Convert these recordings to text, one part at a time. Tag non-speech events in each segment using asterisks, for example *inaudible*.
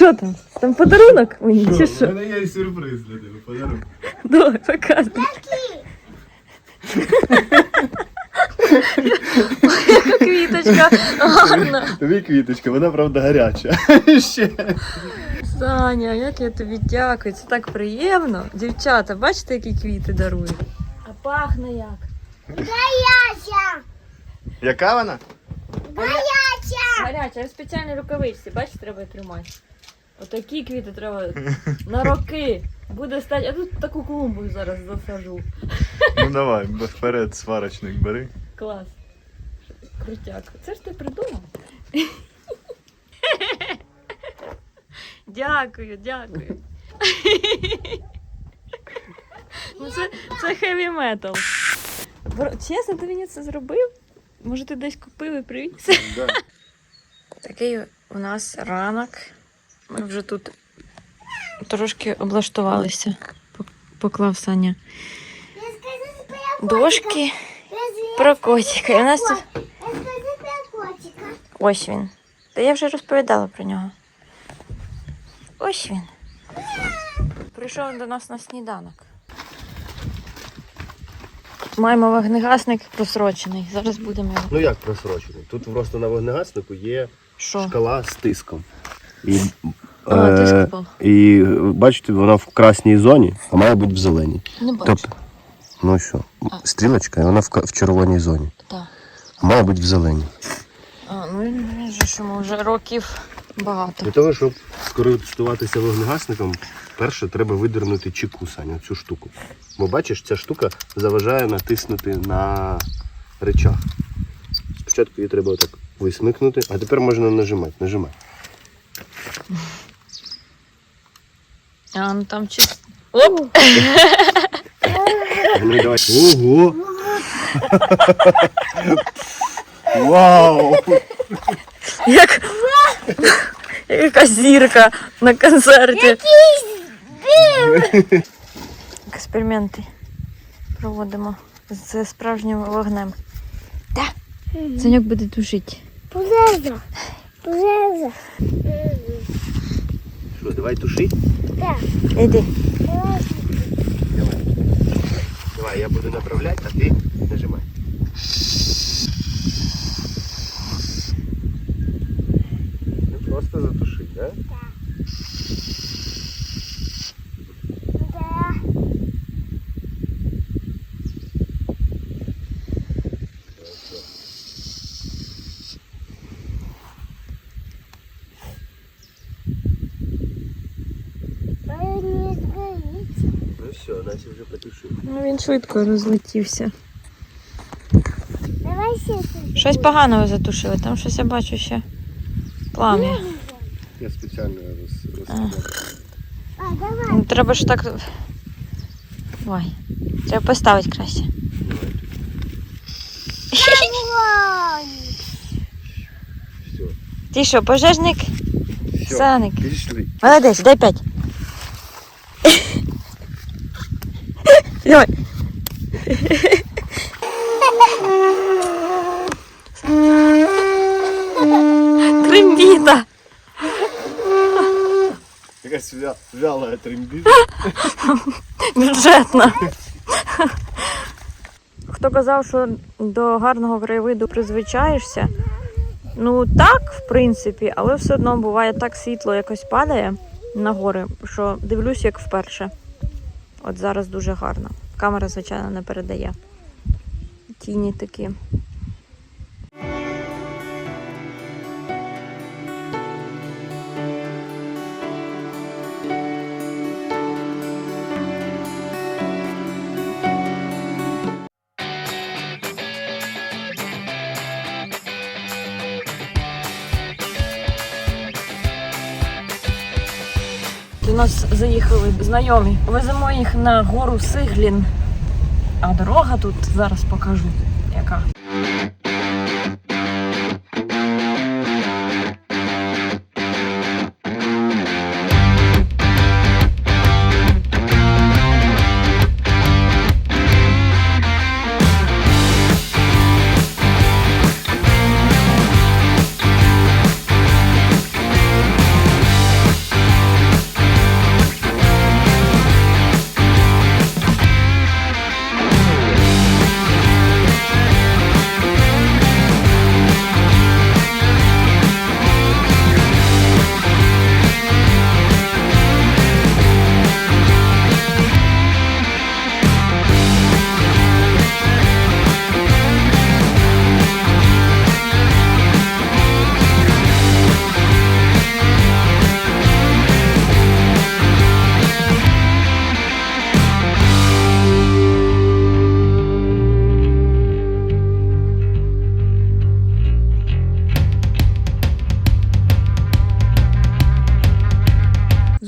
Що там? Там подарунок мені чи У мене є сюрприз для тебе, подарунок. Давай, показуй. Яка квіточка гарна. Тобі квіточка, вона правда гаряча. *laughs* Ще. Саня, як я тобі дякую. Це так приємно. Дівчата, бачите, які квіти дарують? А пахне як? Гаряча! Яка вона? Гаряча! Гаряча, а спеціальні рукавичці, бачите, треба тримати. Отакі квіти треба *laughs* на роки. Буде стати. А тут таку клумбу зараз засажу. Ну давай, вперед сварочник бери. Клас. Крутяк. Це ж ти придумав. *laughs* Дякую, дякую. *laughs* Ну це, це хеві метал. Чесно, ти мені це зробив? Може, ти десь купив і привіз? Да. Такий у нас ранок. Ми вже тут трошки облаштувалися. Поклав Саня дошки про котика. І у нас тут Я скажу про котика. ось він. Та я вже розповідала про нього. Ось він. Прийшов до нас на сніданок. Маємо вогнегасник просрочений. Зараз будемо його. Ну як просрочений? Тут просто на вогнегаснику є Що? шкала з тиском. І, е, і бачите, вона в красній зоні, а має бути в зеленій. Не бачу. Тобто, ну що, стрілочка, і вона в, в червоній зоні, Так. а має бути в зеленій. А, ну же що ми вже років багато. Для того, щоб скористуватися вогнегасником, перше треба видернути чеку, Саня, цю штуку. Бо бачиш, ця штука заважає натиснути на речах. Спочатку її треба отак висмикнути, а тепер можна нажимати. Нажимай. *laughs* А, ну там чи. Оп! *laughs* Давай. Ого! Вау! Як якась зірка на концерті. Експерименти проводимо з справжнім вогнем. Так. Саньок буде тушити. Пожежа. Пожежа. Що, давай туши? Так. Іди. Давай. Давай, я буду направляти, а ти нажимай. Ну просто затушить, да? Да. Ой, не сгорит. Ну все, Настя вже потушила. Ну він швидко розлетівся. Давай сесть. Щось поганого затушили, там щось я бачу ще плам'я. Я спеціально роз. А, давай. Ну, Треба ж так. Ой, треба поставити краще. Огонь. Все. Ти що, пожежник? Все. Саник. Пішли. Молодець, дай п'ять. Давай. Трембіта. Якась вя... вялая трембіт. Бюджетна. Хто казав, що до гарного краєвиду призвичаєшся? Ну так, в принципі, але все одно буває так світло якось падає на гори, що дивлюсь як вперше. От зараз дуже гарно. Камера, звичайно, не передає. Тіні такі. До нас заїхали знайомі. Веземо їх на гору Сиглін. А дорога тут зараз покажу, яка.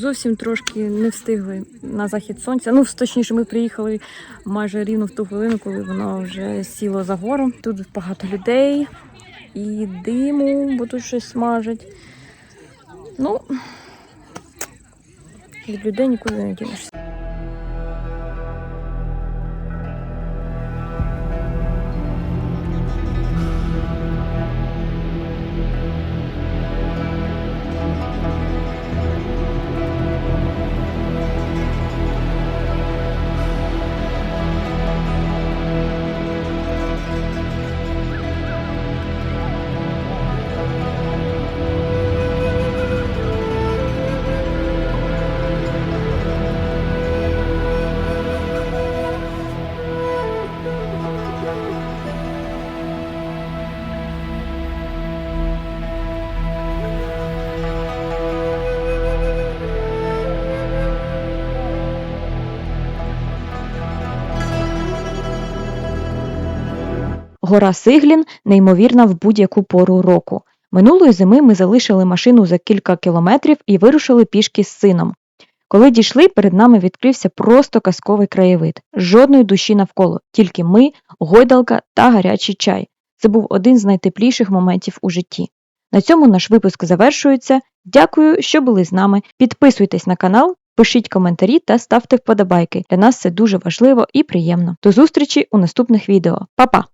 Зовсім трошки не встигли на захід сонця. Ну, точніше, ми приїхали майже рівно в ту хвилину, коли воно вже сіло за гору. Тут багато людей і диму, бо тут щось смажать. Ну, від людей нікуди не дінешся. Гора Сиглін неймовірна в будь-яку пору року. Минулої зими ми залишили машину за кілька кілометрів і вирушили пішки з сином. Коли дійшли, перед нами відкрився просто казковий краєвид. Жодної душі навколо, тільки ми, гойдалка та гарячий чай. Це був один з найтепліших моментів у житті. На цьому наш випуск завершується. Дякую, що були з нами. Підписуйтесь на канал, пишіть коментарі та ставте вподобайки. Для нас це дуже важливо і приємно. До зустрічі у наступних відео. Па-па!